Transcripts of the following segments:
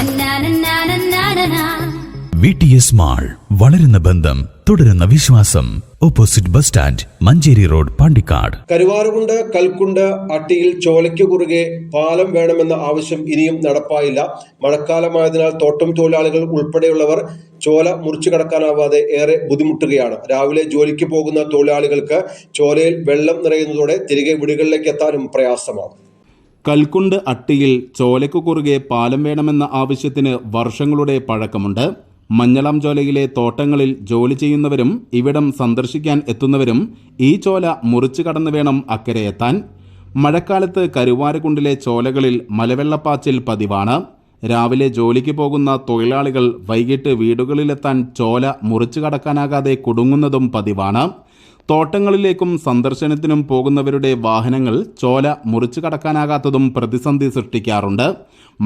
Na-na-na-na-na-na-na. V T S mall വളരുന്ന ബന്ധം തുടരുന്ന വിശ്വാസം. Opposite bus stand Manjeri road Pandikkad. Karuvarakundu Kalkundu അട്ടിയിൽ ചോലയ്ക്ക് കുറുകെ പാലം വേണമെന്ന ആവശ്യം ഇനിയും നടപ്പായില്ല. മഴക്കാലമായതിനാൽ തോട്ടം തൊഴിലാളികൾ ഉൾപ്പെടെയുള്ളവർ ചോല മുറിച്ചു കടക്കാനാവാതെ ഏറെ ബുദ്ധിമുട്ടുകയാണ്. രാവിലെ ജോലിക്ക് പോകുന്ന തൊഴിലാളികൾക്ക് ചോലയിൽ വെള്ളം നിറയുന്നതോടെ തിരികെ വീടുകളിലേക്ക് എത്താനും പ്രയാസമാണ്. കൽക്കുണ്ട് അട്ടിയിൽ ചോലയ്ക്കു കുറുകെ പാലം വേണമെന്ന ആവശ്യത്തിന് വർഷങ്ങളുടെ പഴക്കമുണ്ട്. മഞ്ഞളാം ചോലയിലെ തോട്ടങ്ങളിൽ ജോലി ചെയ്യുന്നവരും ഇവിടം സന്ദർശിക്കാൻ എത്തുന്നവരും ഈ ചോല മുറിച്ചു കടന്നു വേണം അക്കരെ എത്താൻ. മഴക്കാലത്ത് കരുവാരക്കുണ്ടിലെ ചോലകളിൽ മലവെള്ളപ്പാച്ചിൽ പതിവാണ്. രാവിലെ ജോലിക്ക് പോകുന്ന തൊഴിലാളികൾ വൈകിട്ട് വീടുകളിലെത്താൻ ചോല മുറിച്ചു കടക്കാനാകാതെ കുടുങ്ങുന്നതും പതിവാണ്. തോട്ടങ്ങളിലേക്കും സന്ദർശനത്തിനും പോകുന്നവരുടെ വാഹനങ്ങൾ ചോല മുറിച്ചു കടക്കാനാകാത്തതും പ്രതിസന്ധി സൃഷ്ടിക്കാറുണ്ട്.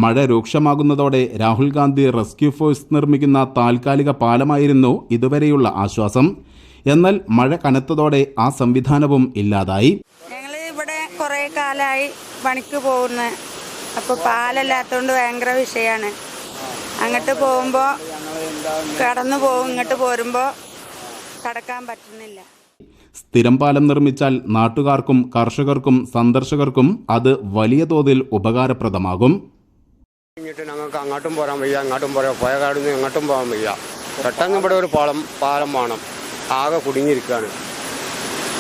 മഴ രൂക്ഷമാകുന്നതോടെ രാഹുൽ ഗാന്ധി റെസ്ക്യൂ ഫോഴ്സ് നിർമ്മിക്കുന്ന താൽക്കാലിക പാലമായിരുന്നു ഇതുവരെയുള്ള ആശ്വാസം. എന്നാൽ മഴ കനത്തതോടെ ആ സംവിധാനവും ഇല്ലാതായി. ഞങ്ങൾ ഇവിടെ കുറേ കാലമായി പണിക്ക് പോകുന്ന. അപ്പോൾ പാലല്ലാത്തതുകൊണ്ട് ഭയങ്കര വിഷയമാണ് അങ്ങോട്ട് പോകുമ്പോൾ കടന്നു പോകും ഇങ്ങോട്ട് പോരുമ്പോ കടക്കാൻ പറ്റുന്നില്ല. സ്ഥിരം പാലം നിർമ്മിച്ചാൽ നാട്ടുകാർക്കും കർഷകർക്കും സന്ദർശകർക്കും അത് വലിയ തോതിൽ ഉപകാരപ്രദമാകും. കഴിഞ്ഞിട്ട് ഞങ്ങൾക്ക് അങ്ങോട്ടും പോരാൻ വയ്യ അങ്ങോട്ടും പോരാ പോയ കാടുന്ന് അങ്ങോട്ടും പോകാൻ വയ്യ. പെട്ടെന്ന് ഇവിടെ ഒരു പാലം പാലം വേണം. ആകെ കുടുങ്ങിയിരിക്കുകയാണ്.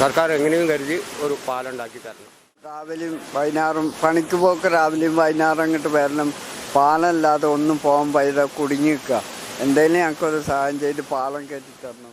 സർക്കാർ എങ്ങനെയും കരുതി ഒരു പാലം ഉണ്ടാക്കി തരണം. രാവിലെയും വൈകുന്നേരം പണിക്ക് പോക്ക് രാവിലെയും വൈകുന്നേരം അങ്ങോട്ട് വരണം. പാലല്ലാതെ ഒന്നും പോകാൻ വയ്യ കുടുങ്ങിക്കുക എന്തെങ്കിലും ഞങ്ങൾക്കൊരു സഹായം ചെയ്ത് പാലം കയറ്റി തരണം.